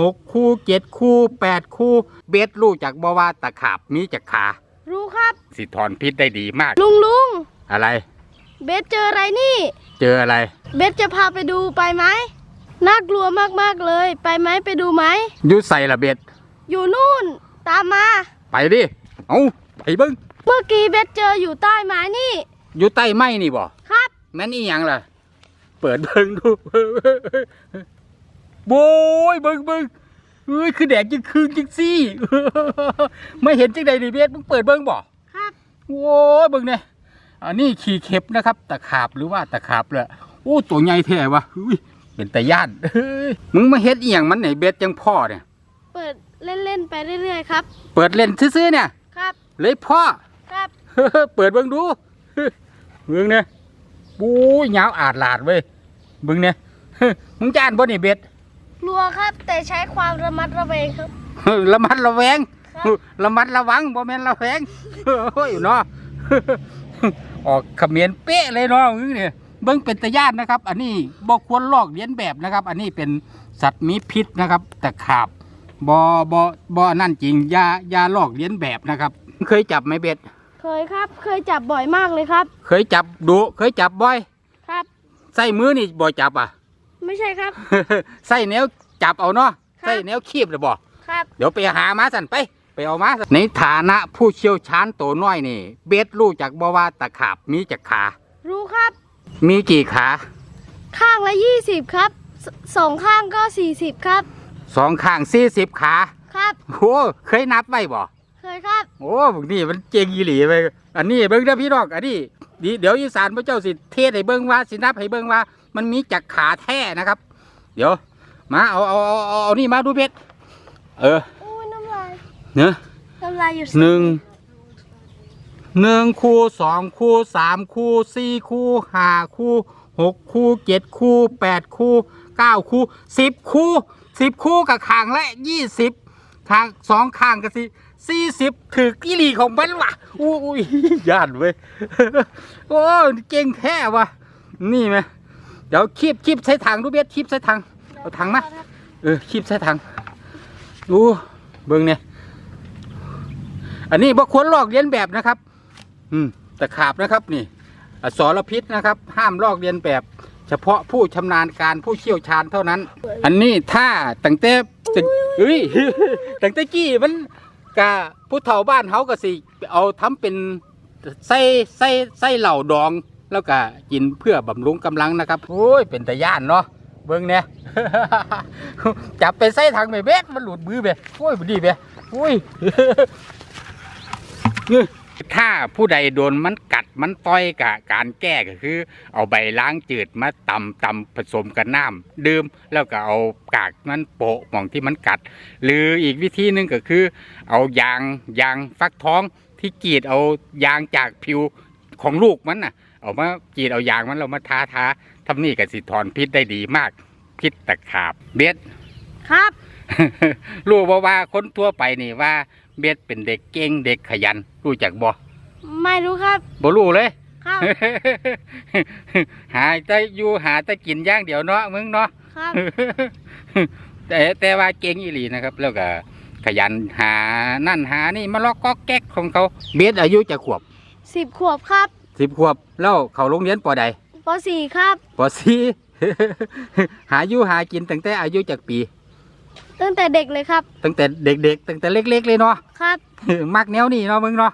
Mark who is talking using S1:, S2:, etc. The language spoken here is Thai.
S1: หกคู่เจ็ดคู่แปดคู่ เบ็ดรู้จากบ่ว่าตะขาบมีจากขา
S2: รู้ครับ
S1: สิถอนพิษได้ดีมาก
S2: ลุงลุง
S1: อะไร
S2: เบสเจออะไรนี่
S1: เจออะไร
S2: เบสจะพาไปดูไปไหมน่ากลัวมากๆเลย ไปไหมไปดูไหม
S1: อยุใส่ละเบ็ด
S2: อยู่นู่น ตามมา
S1: ไปดิ เอาไปเบิ้ง
S2: เมื่อกี้เบสเจออยู่ใต้ไม้นี่
S1: อยู่ใต้ไม้นี่บ่
S2: ครับ
S1: แม่นอีหยังล่ะ เปิดเบิ้งดู โบยเบิ้งเบิ้งเอ้ยคือแดกจังคืนจังซี่ไม่เห็นจังใดนี่เบ็ดมึงเปิดเบิ้งบ่
S2: ครับ
S1: โอ้ยเบิ่งเนี่ยอันนี้ขี่เข็บนะครับตะขาบหรือว่าตะขาบเลยโอ้ตัวใหญ่แท้วะอุ้ยเป็นตะย่านเฮ้ยมึงมาเฮ็ดอีหยังมันไหนเบ็ดจังพ่อเนี่ย
S2: เปิดเล่นๆไปเรื่อยๆครับ
S1: เปิดเล่นซื่อๆเนี่ย
S2: ครับ
S1: เลยพ่อ
S2: ครับ
S1: เปิดเบิ่งดูเบิ่งเนี่ยบู๊ยยาวอาดลาดเว้ยเบิ่งเนี่ยมึงจานบ่นี่เบ็ด
S2: กลัวครับ แต่ใช้ความระมัดระวังครับ
S1: ระมัดระแวง
S2: ครับ
S1: ระมัดระวังบ่แม่นระแวงโอ้ยเนาะ ออกเขมียนเป๊ะเลยเนาะมึงเนี่ยเบิ่งเป็นตะย่านนะครับ อันนี้บ่ควรลอกเลียนแบบนะครับ อันนี้เป็นสัตว์มีพิษนะครับ แต่ขาบบ่บ่บ่นั่นจริงอย่าอย่าลอกเลียนแบบนะครับ เคยจับไหมเบ็ด
S2: เคยครับ เคยจับบ่อยมากเลยครับ
S1: เคยจับดูเคยจับบ่อย
S2: ครับ
S1: ใส่มือนี่บ่จับอะ
S2: ไม่ใช่ครับ
S1: ใส่แนวจับเอาเนาะ
S2: ครับ
S1: ใส่แนวคีบเลยบ่
S2: ครับ
S1: เดี๋ยวไปหามาสั่นไป ไปเอามาสั่นในฐานะผู้เชี่ยวชาญตัวน้อยนี่ เบ็ดรู้จากบ่ว่าตะขาบมีจากขา
S2: รู้ครับ
S1: มีกี่ขา
S2: ข้างละยี่สิบครับสสองข้างก็สี่สิบครับ
S1: สองข้างสี่สิบขา
S2: ครับ
S1: โอ้เคยนับไว้บ่
S2: เคยครับ
S1: โอ้บางทีมันเจงอีหลีไปอันนี้เบิ่งเด้อพี่น้องอันนี้ดี เดี๋ยวอีสานพระเจ้าสิเทศให้เบิ่งว่าสินับให้เบิ่งว่า มันมีจากขาแท้นะครับ เดี๋ยว มาเอาเอาเอาเอาเอานี่มาดูเบ็ดเออ
S2: โอ้ยน้ำลาย
S1: เนื้อะ
S2: น้ำลายอยู่
S1: หนึ่งหนึ่งคู่สองคู่สามคู่สี่คู่ห้าคู่หกคู่เจ็ดคู่แปดคู่เก้าคู่สิบคู่สิบคู่กับขางละยี่สิบ ทางสองข้างกับสิสี่สิบถือกิลีของมันวะอู้อุ้ยย่านเว้ยโอ้เก่งแท้วะนี่ไหมเดี๋ยวคีบคีบใช้ถังดูเบียดคีบใช้ถังเอาถังมาเออคีบใส่ถังดูเบิ่งเนี่ยอันนี้บ่ควรลอกเลียนแบบนะครับ อืมตะขาบนะครับนี่อสรพิษนะครับ ห้ามลอกเลียนแบบ เฉพาะผู้ชำนาญการผู้เชี่ยวชาญเท่านั้น อันนี้ถ้าตั้งแต่ ตึกเฮ้ยตั้งแต่กี้มันกะผู้เฒ่าบ้านเฮาก็สิ เอาทำเป็นไส้ไส้ไส้เหล่าดอง แล้วก็กินเพื่อบำรุงกำลังนะครับโอ้ยเป็นตะย่านเนาะเบิ่งเนี่ยจับไปใส่ถังไปเบ็ดมันหลุดมือไปโอ้ยบ่ดีไปโอ้ยถ้าผู้ใดโดนมันกัด มันต่อยกะการแก้ก็คือ เอาใบล้างจืดมาตำตำผสมกับน้ำดื่มแล้วก็เอากากมันโปะหมองที่มันกัด หรืออีกวิธีหนึ่งก็คือ เอายางยางฟักทองที่กรีดเอายางจากผิวของลูกมันน่ะ เอามากรีดเอายางมันเรามาทาทาทำนี่กับสิถอนพิษได้ดีมาก พิษตะขาบเบ็ด
S2: ครับ
S1: รู้บ่ว่าคนทั่วไปนี่ว่าเบ็ดเป็นเด็กเก่งเด็กขยันรู้จักบ่
S2: ไม่รู้ครับ
S1: บ่รู้เลย
S2: ครับ
S1: หาแต่อยู่หาแต่กินอย่างเดียวเนาะมึงเนาะ
S2: ครับ
S1: แต่แต่ว่าเก่งอีหลีนะครับ แล้วก็ขยันหานั่นหานี่มาลอกก็แก๊กของเขา เบ็ดอายุจะขวบ
S2: สิบขวบครับ
S1: สิบขวบแล้วเขาโรงเรียนปอใด
S2: ปสี่ครับ
S1: ปอสี่ หาอยู่หากินตั้งแต่อายุจากปี
S2: ตั้งแต่เด็กเลยครับ
S1: ตั้งแต่เด็กๆตั้งแต่เล็ก ๆ เลยเนาะ
S2: ครับ
S1: มักแนวนี้เนาะมึงเนาะ